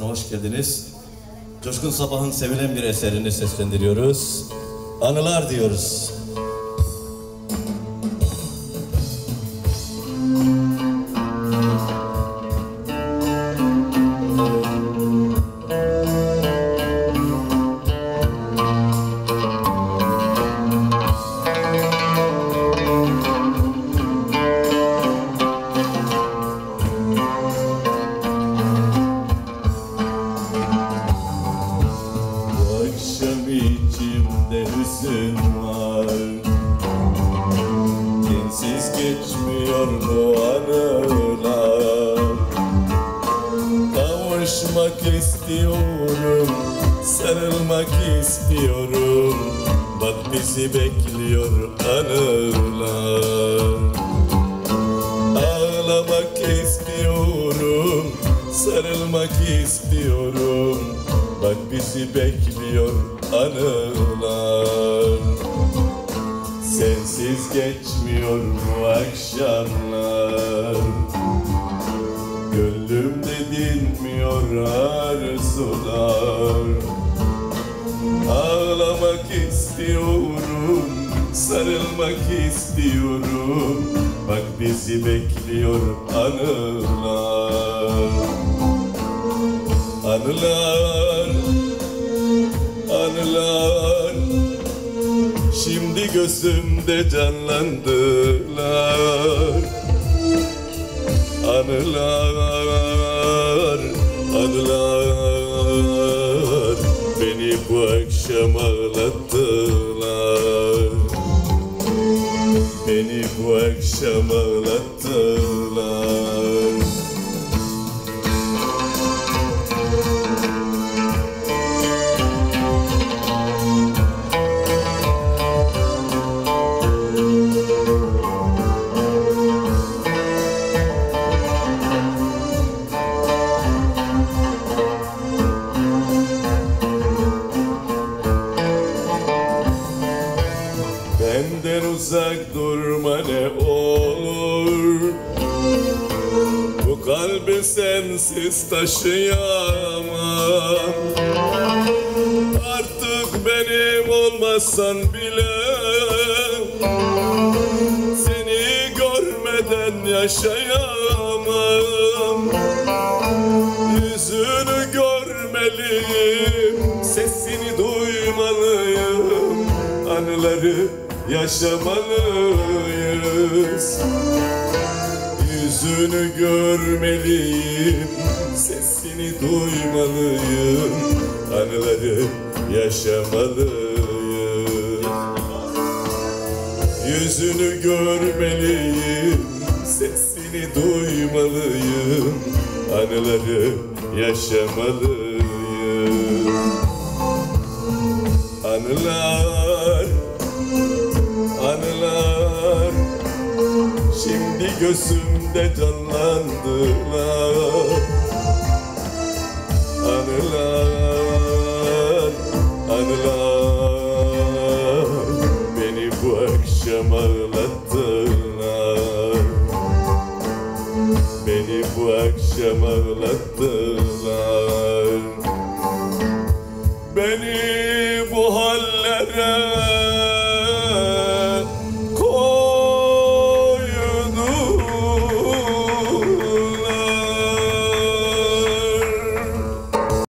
Hoş geldiniz. Coşkun Sabah'ın sevilen bir eserini seslendiriyoruz. Anılar diyoruz. Geçmiyor bu anılar Kavuşmak istiyorum Sarılmak istiyorum. Bak bizi bekliyor anılar. Ağlamak istiyorum, sarılmak istiyorum. Bak bizi bekliyor anılar Sensiz geçmiyor bu akşamlar? Gönlümde dinmiyor arzular. Ağlamak istiyorum, sarılmak istiyorum. Bak bizi bekliyor anılar. Anılar, anılar gözümde canlandılar. Anılar, anılar Beni bu akşam ağlattılar. Beni bu akşam ağlattılar uzak durma ne olur. Bu kalbi sensiz taşıyamam. Artık benim olmazsan bile Seni görmeden yaşayamam. Yüzünü görmeliyim Sesini duymalıyım. Anıları yaşamalıyız Yüzünü görmeliyim Sesini duymalıyım. Anıları yaşamalıyım Yüzünü görmeliyim Sesini duymalıyım. Anıları yaşamalıyım Gözümde canlandılar. Anılar, anılar. Beni bu akşam aralar